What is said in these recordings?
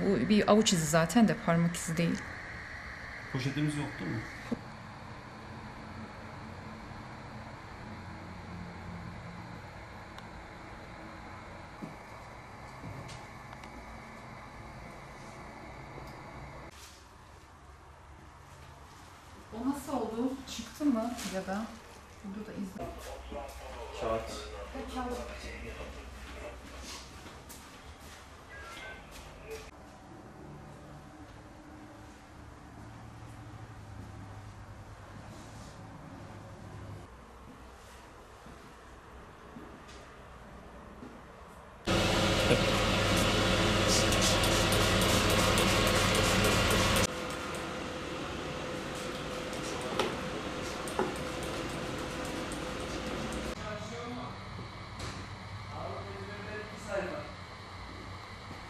Bu bir avuç izi zaten de parmak izi değil. Poşetimiz yok değil mi? O nasıl oldu? Çıktı mı ya da? Burada da iz Kağıt. Burada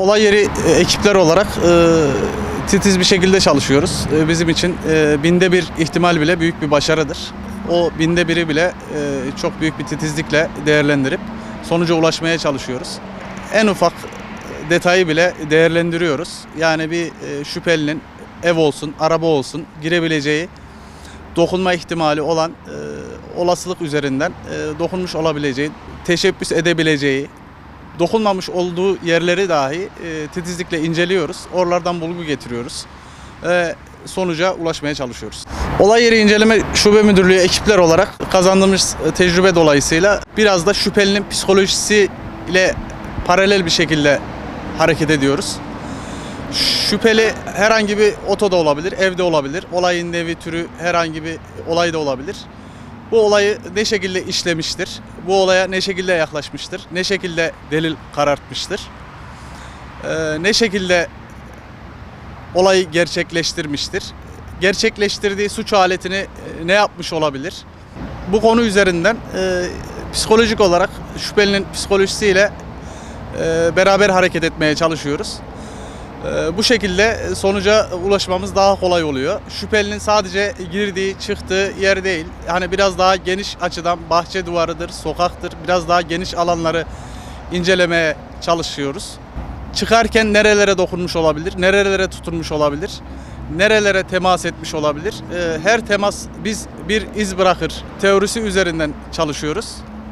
Olay yeri e, ekipler olarak e, titiz bir şekilde çalışıyoruz. E, bizim için e, binde bir ihtimal bile büyük bir başarıdır. O binde biri bile e, çok büyük bir titizlikle değerlendirip sonuca ulaşmaya çalışıyoruz. En ufak detayı bile değerlendiriyoruz. Yani bir e, şüphelinin ev olsun, araba olsun girebileceği dokunma ihtimali olan e, olasılık üzerinden e, dokunmuş olabileceği, teşebbüs edebileceği, dokunmamış olduğu yerleri dahi e, titizlikle inceliyoruz. Oralardan bulgu getiriyoruz. Ve sonuca ulaşmaya çalışıyoruz. Olay yeri inceleme şube müdürlüğü ekipler olarak kazandığımız e, tecrübe dolayısıyla biraz da şüphelinin psikolojisi ile paralel bir şekilde hareket ediyoruz. Şüpheli herhangi bir otoda olabilir, evde olabilir. Olayın nevi türü herhangi bir olay da olabilir. Bu olayı ne şekilde işlemiştir? Bu olaya ne şekilde yaklaşmıştır? Ne şekilde delil karartmıştır? Ee, ne şekilde olayı gerçekleştirmiştir? Gerçekleştirdiği suç aletini e, ne yapmış olabilir? Bu konu üzerinden e, psikolojik olarak şüphelinin psikolojisiyle e, beraber hareket etmeye çalışıyoruz. Ee, Bu şekilde sonuca ulaşmamız daha kolay oluyor. Şüphelinin sadece girdiği, çıktığı yer değil. Hani biraz daha geniş açıdan bahçe duvarıdır, sokaktır. Biraz daha geniş alanları incelemeye çalışıyoruz. Çıkarken nerelere dokunmuş olabilir, nerelere tutunmuş olabilir, nerelere temas etmiş olabilir. Ee, Her temas biz bir iz bırakır teorisi üzerinden çalışıyoruz.